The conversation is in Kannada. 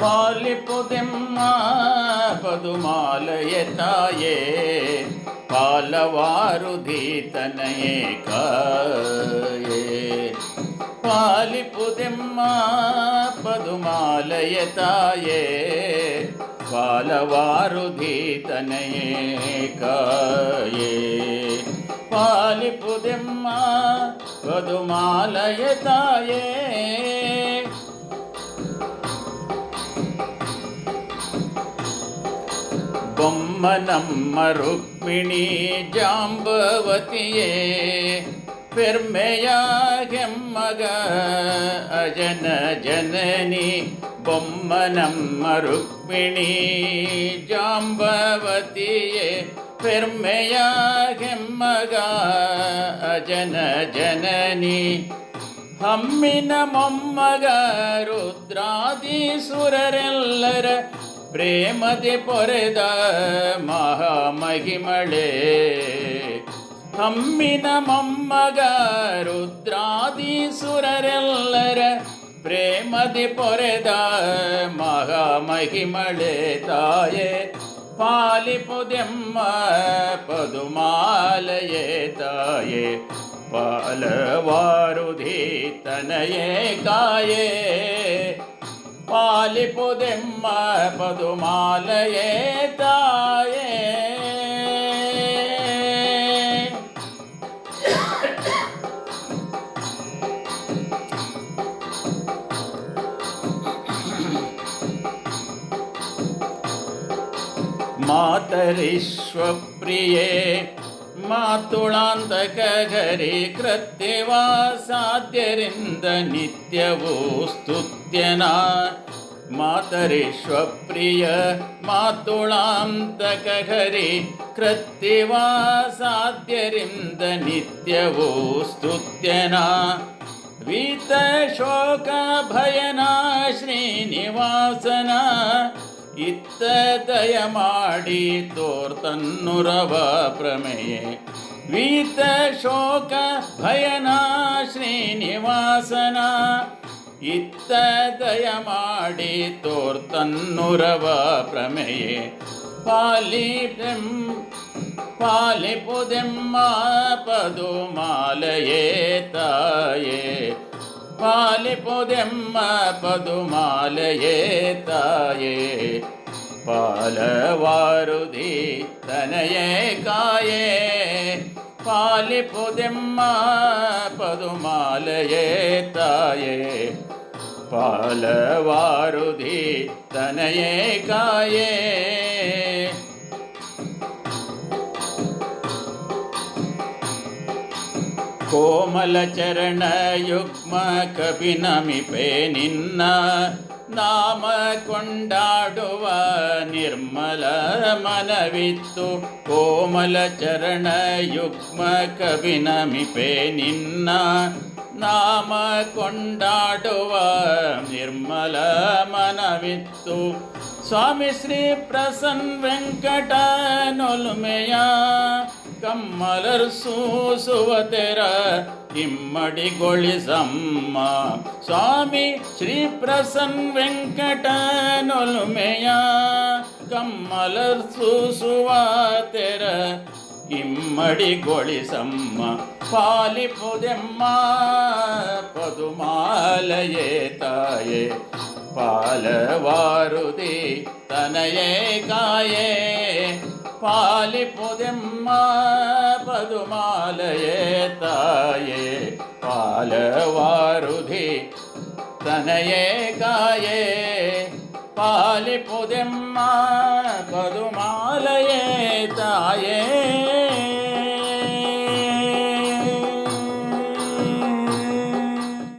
ಪಾಲಿಪುದೆಮ್ಮ ಪದುಮಾಲಯ ತಾಯೇ ಪಾಲವಾರುಧೀತನಯೇ ಕಾಯೇ ಪಾಲಿಪುದೆಮ್ಮ ಪದುಮಾಲಯ ತಾಯೇ ಪಾಲವಾರುಧೀತನಯೇ ಕಾಯೇ ಪಾಲಿಪುದೆಮ್ಮ ಪದುಮಾಲಯ ತಾಯೇ ಬೊಮ್ಮನಮ್ಮ ರುಕ್ಮಿಣಿ ಜಾಂಬವತಿಯೇ ಪೆರ್ಮೆಯ ಹೆಮ್ಮಗ ಅಜನ ಜನನಿ ಬೊಮ್ಮನಮ್ಮ ರುಕ್ಮಿಣಿ ಜಾಂಬವತಿಯೇ ಪೆರ್ಮೆಯ ಹೆಮ್ಮಗ ಅಜನ ಜನನಿ ಹಮ್ಮಿನ ಮೊಮ್ಮಗ ರುದ್ರಾದೀಸುರರೆಲ್ಲರ ಪ್ರೇಮದೆ ಪೊರೆದ ಮಹಾಮಹಿಮಳೆ. ಹಮ್ಮಿನ ಮೊಮ್ಮಗ ರುದ್ರಾದೀಸುರರೆಲ್ಲರ ಪ್ರೇಮದಿ ಪೊರೆದ ಮಹಾಮಹಿಮಳೆ ತಾಯೇ. ಪಾಲಿಪುದೆಮ್ಮ ಪದುಮಾಲಯೇ ತಾಯೇ. ಪಾಲವಾರುಧಿ ತನಯೇ ಕಾಯೇ. ಪಾಲಿಪುದೆಮ್ಮ ಪದುಮಾಲಯೇ ತಾಯೇ. ಮಾತರಿಶ್ವಪ್ರಿಯೇ ಮಾತುಳಾಂತಕಗರಿ ಕೃತ್ಯವಾ ಸಾಧ್ಯರಿಂದ ನಿತ್ಯವೂ ಸ್ತುತ್ಯನ. ಮಾತರಿಶ್ವಪ್ರಿಯ ಮಾತುಳಾಂತಕಗರಿ ಕೃತ್ಯವಾ ಸಾಧ್ಯರಿಂದ ನಿತ್ಯವೂ ಸ್ತುತ್ಯನ. ವೀತ ಶೋಕ ಭಯನ ಶ್ರೀನಿವಾಸನ, ಇತ್ತ ದಯ ಮಾಡಿ ತೋರ್ತನ್ನುರವ ಪ್ರಮೇಯೆ. ವೀತ ಶೋಕ ಭಯನ ಶ್ರೀನಿವಾಸನ ಇತ್ತ ದಯ ಮಾಡಿ ತೋರ್ತನ್ನುರವ ಪ್ರಮೇಯೆ ಪಾಲಿ ಪಾಲಿಪುದೆಮ್ಮ ಪದುಮಾಲಯೇ ತಾಯೇ ಪಾಲಿಪುದೆಮ್ಮ ಪದುಮಾಲಯೇ ತಾಯೇ ಪಾಲವಾರುಧಿ ತನಯೇ ಕಾಯೇ ಪಾಲಿಪುದೆಮ್ಮ ಪದುಮಾಲಯೇ ತಾಯೇ ಪಾಲವಾರುಧಿ ತನಯೇ ಕಾಯೇ ಕೋಮಲ ಚರಣ ಯುಗ್ಮ ಕವಿನಮಿಪೆ ನಿನ್ನ ನಾಮ ಕೊಂಡಾಡುವ ನಿರ್ಮಲ ಮನವಿತ್ತು ಕೋಮಲ ಚರಣ ಯುಗ್ಮ ಕವಿನಮಿಪೆ ನಿನ್ನ ನಾಮ ಕೊಂಡಾಡುವ ನಿರ್ಮಲ ಮನವಿತ್ತು ಸ್ವಾಮಿ ಶ್ರೀ ಪ್ರಸನ್ ವೆಂಕಟ ನೊಲುಮೆಯ. ಕಮ್ಮಲರ್ ಸೂಸುವ ತೆರ ಇಮ್ಮಡಿಗೊಳಿಸಮ್ಮ ಸ್ವಾಮಿ ಶ್ರೀ ಪ್ರಸನ್ ವೆಂಕಟ ನೊಲುಮೆಯ. ಕಮ್ಮಲರ್ ಸೂಸುವ ತೆರ ಇಮ್ಮಡಿಗೊಳಿಸಮ್ಮ പാലിപ്പുതെമ്മ പതുമാലയേ തായേ പാലവാരുതി തനയേ കായേ പാലിപ്പുതെമ്മ പതുമാലയേ തായേ പാലവാരുതി തനയേ കായേ പാലിപ്പുതെമ്മ പതുമാലയേ തായേ